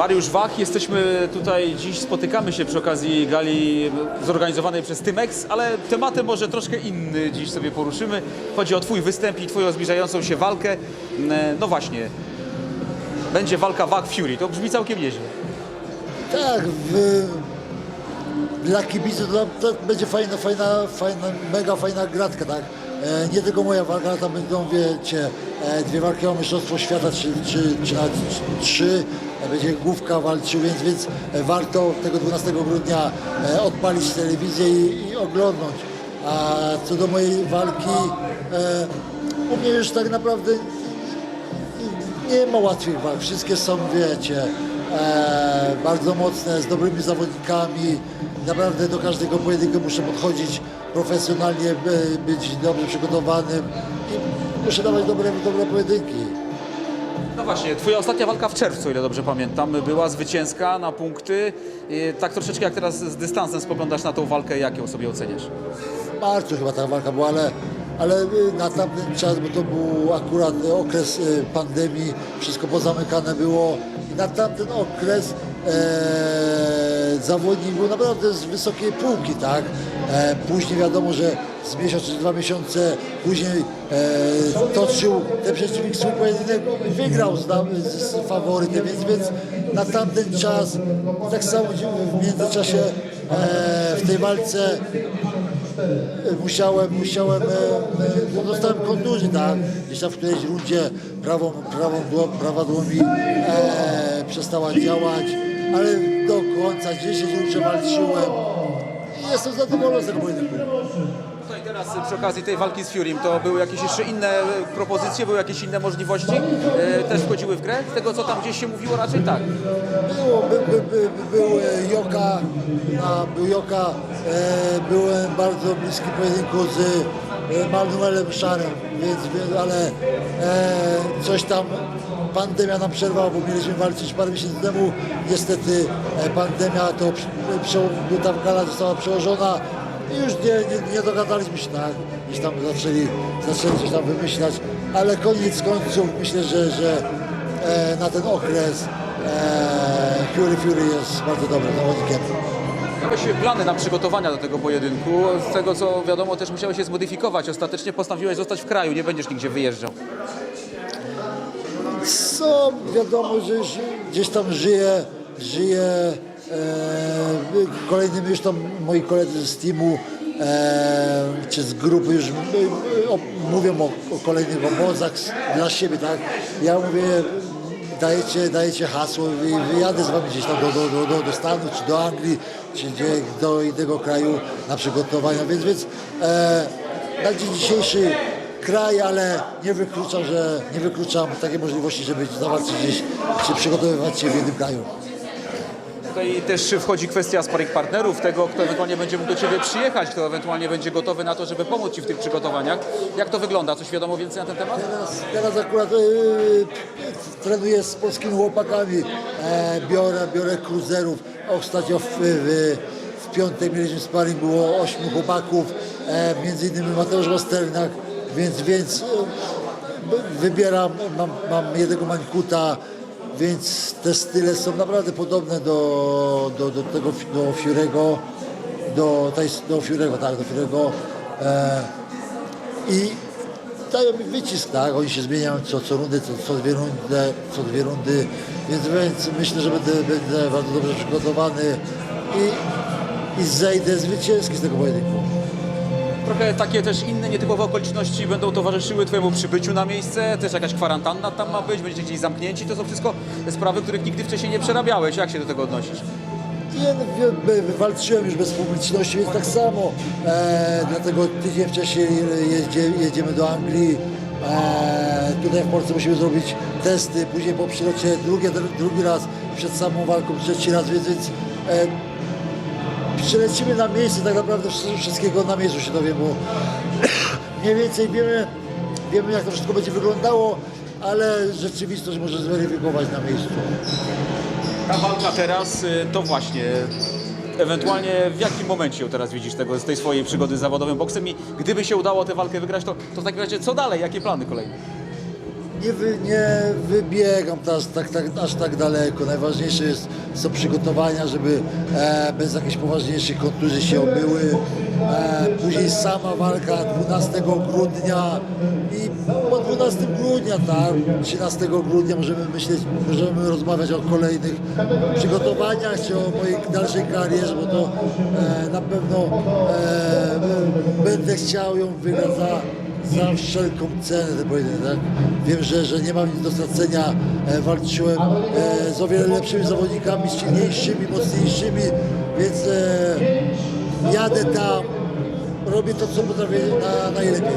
Mariusz Wach, jesteśmy tutaj dziś, spotykamy się przy okazji gali zorganizowanej przez Tymex, ale tematem może troszkę inny dziś sobie poruszymy. Chodzi o Twój występ i Twoją zbliżającą się walkę. E, No właśnie, będzie walka Wach Fury, to brzmi całkiem nieźle. Tak, w, dla kibiców to, to będzie fajna, fajna, fajna, mega fajna gratka, tak? E, nie tylko moja walka, tam będą, wiecie, e, dwie walki o Mistrzostwo Świata, czy, czy, czy trzy, e, będzie główka walczył, więc, więc warto tego 12 grudnia odpalić telewizję i, i oglądnąć. A co do mojej walki, u mnie już tak naprawdę nie ma łatwych walk. Wszystkie są, wiecie, bardzo mocne, z dobrymi zawodnikami. Naprawdę do każdego pojedynku muszę podchodzić profesjonalnie, by, być dobrze przygotowanym i muszę dawać dobre, dobre pojedynki. No właśnie, Twoja ostatnia walka w czerwcu, ile dobrze pamiętam, była zwycięska na punkty. Tak troszeczkę jak teraz z dystansem spoglądasz na tą walkę, jak ją sobie oceniasz? Marcu chyba ta walka była, ale, ale y, na tamten czas, bo to był akurat okres y, pandemii, wszystko pozamykane było i na tamten okres e, zawodnik był naprawdę z wysokiej półki, tak? E, później wiadomo, że z miesiąc czy dwa miesiące później e, toczył ten przeciwnik swój pojedynek wygrał z, nam- z, z faworytem, więc, więc na tamten czas tak samo w międzyczasie e, w tej walce musiałem, musiałem, e, e, no dostałem tak, gdzieś tam w którejś rundzie prawą, prawą dło, prawa dłoń e, przestała działać, ale do końca 10 rund przewalczyłem i jestem zadowolony z tego pojedynku. Teraz przy okazji tej walki z Furym, to były jakieś jeszcze inne propozycje, były jakieś inne możliwości? E, też wchodziły w grę? Z tego co tam gdzieś się mówiło raczej tak. Było, by, by, by, był Joka, był Joka, e, byłem bardzo bliski pojedynku z e, Manuelem Szarem, więc, więc ale e, coś tam pandemia nam przerwała, bo mieliśmy walczyć parę miesięcy temu. Niestety e, pandemia to przy- ta została przełożona i już nie, nie, nie dogadaliśmy się tak. Gdzieś tam zaczęli, zaczęli coś tam wymyślać, ale koniec końców myślę, że, że e, na ten okres e, Fury Fury jest bardzo dobrym zawodnikiem. Miałeś plany na przygotowania do tego pojedynku. Z tego co wiadomo też musiałeś się zmodyfikować. Ostatecznie postanowiłeś zostać w kraju, nie będziesz nigdzie wyjeżdżał. Co wiadomo, że gdzieś tam żyje, żyje e, kolejnymi już tam moi koledzy z teamu e, czy z grupy już mówią o, o kolejnych obozach dla siebie, tak? Ja mówię, dajecie, dajecie hasło i wyjadę z wami gdzieś tam do, do, do, do, do Stanów, czy do Anglii, czy gdzie, do innego kraju na przygotowania, więc, więc e, na dzień dzisiejszy kraj, ale nie wykluczam, że nie wykluczam takiej możliwości, żeby zawalczyć gdzieś, czy przygotowywać się w jednym kraju. Tutaj też wchodzi kwestia sparring partnerów, tego kto ewentualnie będzie mógł do Ciebie przyjechać, kto ewentualnie będzie gotowy na to, żeby pomóc Ci w tych przygotowaniach. Jak to wygląda? Coś wiadomo więcej na ten temat? Teraz, teraz akurat yy, trenuję z polskimi chłopakami, e, biorę, biorę cruzerów. Ostatnio w, w, w piątek mieliśmy sparring, było ośmiu chłopaków, e, między innymi Mateusz Osternak, więc, więc e, wybieram, mam, mam jednego mańkuta, więc te style są naprawdę podobne do, do, do tego, do Fiurego, do, do Fiurego, tak, do Fiurego. E, I dają mi wycisk, tak? Oni się zmieniają co, co rundy, co, co, dwie rundy, co dwie rundy, więc, więc myślę, że będę, będę bardzo dobrze przygotowany i, i zejdę zwycięski z tego pojedynku. Trochę takie też inne nietypowe okoliczności będą towarzyszyły Twojemu przybyciu na miejsce, też jakaś kwarantanna tam ma być, będziecie gdzieś zamknięci. To są wszystko sprawy, których nigdy wcześniej nie przerabiałeś. Jak się do tego odnosisz? Nie, no, walczyłem już bez publiczności, więc tak samo. E, dlatego tydzień wcześniej jedziemy do Anglii. E, tutaj w Polsce musimy zrobić testy, później po przylocie drugi, drugi raz, przed samą walką trzeci raz, więc, więc e, przylecimy na miejsce, tak naprawdę wsz- wszystkiego na miejscu się dowiemy, mniej więcej wiemy, wiemy jak to wszystko będzie wyglądało, ale rzeczywistość może zweryfikować na miejscu. Ta walka teraz y, to właśnie. Ewentualnie w jakim momencie teraz widzisz tego, z tej swojej przygody z zawodowym boksem i gdyby się udało tę walkę wygrać, to, to w takim razie co dalej? Jakie plany kolejne? Nie, wy, nie wybiegam aż tak, tak, aż tak daleko. Najważniejsze jest, są przygotowania, żeby e, bez jakichś poważniejszych kontuzji się obyły. E, później sama walka 12 grudnia i po 12 grudnia, tak, 13 grudnia możemy myśleć, możemy rozmawiać o kolejnych przygotowaniach czy o mojej dalszej karierze, bo to e, na pewno e, będę chciał ją wygrać za za wszelką cenę ten pojedynek. Tak? Wiem, że, że nie mam nic do stracenia. E, walczyłem e, z o wiele lepszymi zawodnikami, silniejszymi, mocniejszymi, więc e, jadę tam, robię to, co potrafię na, najlepiej.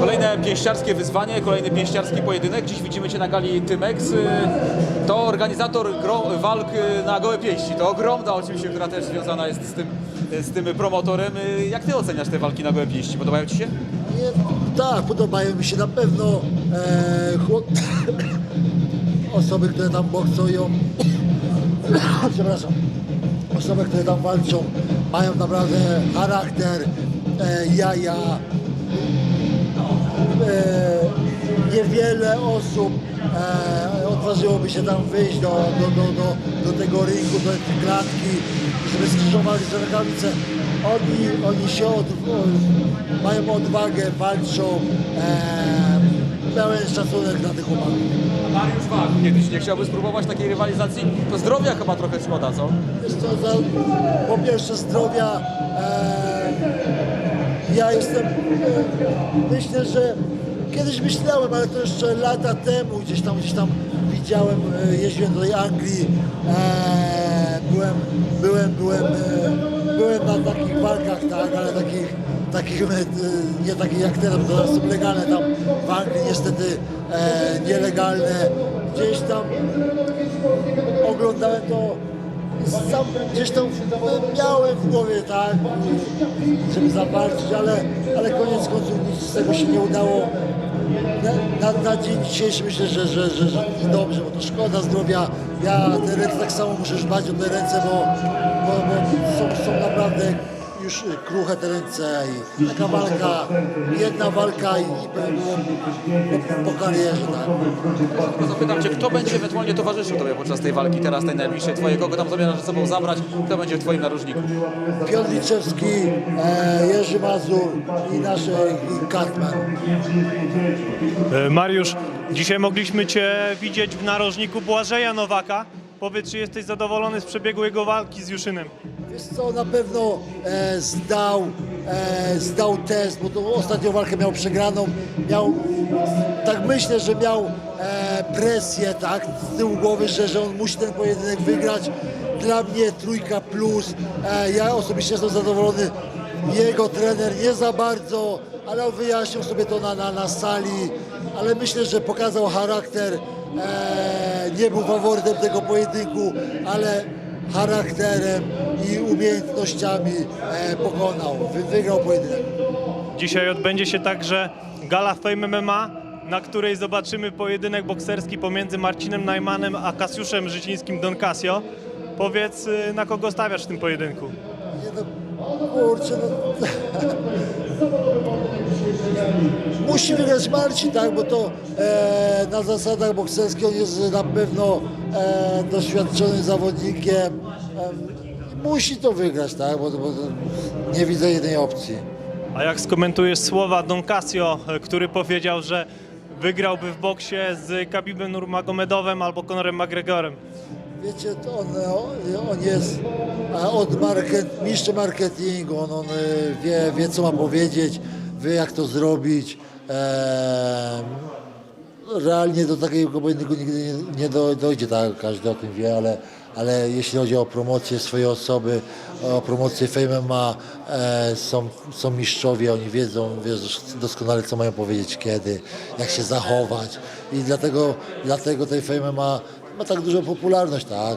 Kolejne pięściarskie wyzwanie, kolejny pięściarski pojedynek. Dziś widzimy Cię na gali Tymex. To organizator walk na gołe pięści. To ogromna oczywiście, która też związana jest z tym, z tym promotorem. Y, Jak Ty oceniasz te walki na gołe pięści? Podobają Ci się? Nie, tak, podobają mi się na pewno e, chłop... osoby, które tam boksują. Przepraszam. Osoby, które tam walczą, mają naprawdę charakter, e, jaja. E, niewiele osób e, odważyłoby się tam wyjść do, do, do, do, do tego ringu, do tej klatki, żeby skrzyżowali te rękawice. Oni, oni się od, mają odwagę, walczą. E, pełen szacunek dla tych chłopaków. Mariusz Wach kiedyś nie chciałby spróbować takiej rywalizacji? To zdrowia chyba trochę szkoda, co? Jest to za, po pierwsze zdrowia. E, ja jestem, e, myślę, że kiedyś myślałem, ale to jeszcze lata temu, gdzieś tam, gdzieś tam widziałem, e, jeździłem do tej Anglii, e, byłem, byłem, byłem, e, byłem na takich walkach, tak, ale takich, takich e, nie takich jak teraz, bo teraz są legalne tam w Anglii, niestety e, nielegalne. Gdzieś tam oglądałem to sam gdzieś tam miałem w głowie, tak, żeby zawalczyć, ale, ale koniec końców nic z tego się nie udało. Na, na, dzień dzisiejszy myślę, że, że, że, że dobrze, bo to szkoda zdrowia. Ja te ręce tak samo muszę dbać o te ręce, bo, bo, bo są, są naprawdę już kruche te ręce i taka walka, jedna walka i, po, po karierze, tak. Zapytam Cię, kto będzie ewentualnie towarzyszył Tobie podczas tej walki teraz, tej najbliższej Twojej? Kogo tam zamierzasz ze sobą zabrać? Kto będzie w Twoim narożniku? Piotr Liczewski, e, Jerzy Mazur i nasz i Katman. E, Mariusz, dzisiaj mogliśmy Cię widzieć w narożniku Błażeja Nowaka. Powiedz, czy jesteś zadowolony z przebiegu jego walki z Juszynem? Wiesz co, na pewno e, zdał, e, zdał test, bo tą ostatnią walkę miał przegraną. Miał, tak myślę, że miał e, presję, tak, z tyłu głowy, że, że on musi ten pojedynek wygrać. Dla mnie trójka plus. E, ja osobiście jestem zadowolony. Jego trener nie za bardzo, ale wyjaśnił sobie to na, na, na sali. Ale myślę, że pokazał charakter. E, nie był faworytem tego pojedynku, ale charakterem i umiejętnościami e, pokonał, wy, wygrał pojedynek. Dzisiaj odbędzie się także gala Fame MMA, na której zobaczymy pojedynek bokserski pomiędzy Marcinem Najmanem a Kasiuszem Życińskim Don Casio. Powiedz, y, na kogo stawiasz w tym pojedynku? Kurczę, no. Musi wygrać Marcin, tak, bo to e, na zasadach bokserskich on jest na pewno e, doświadczonym zawodnikiem. E, musi to wygrać, tak, bo, bo nie widzę jednej opcji. A jak skomentujesz słowa Don Casio, który powiedział, że wygrałby w boksie z Khabibem Nurmagomedowem albo Conorem McGregorem? Wiecie, to on, on jest e, od market, mistrzem marketingu, on, on e, wie, wie, co ma powiedzieć, wie, jak to zrobić. E, realnie do takiego pojedynku nigdy nie, nie do, dojdzie, tak, każdy o tym wie, ale, ale jeśli chodzi o promocję swojej osoby, o promocję Fame ma, e, są, są mistrzowie, oni wiedzą, wiedzą doskonale, co mają powiedzieć, kiedy, jak się zachować i dlatego, dlatego tej Fame ma, ma tak dużą popularność, tak.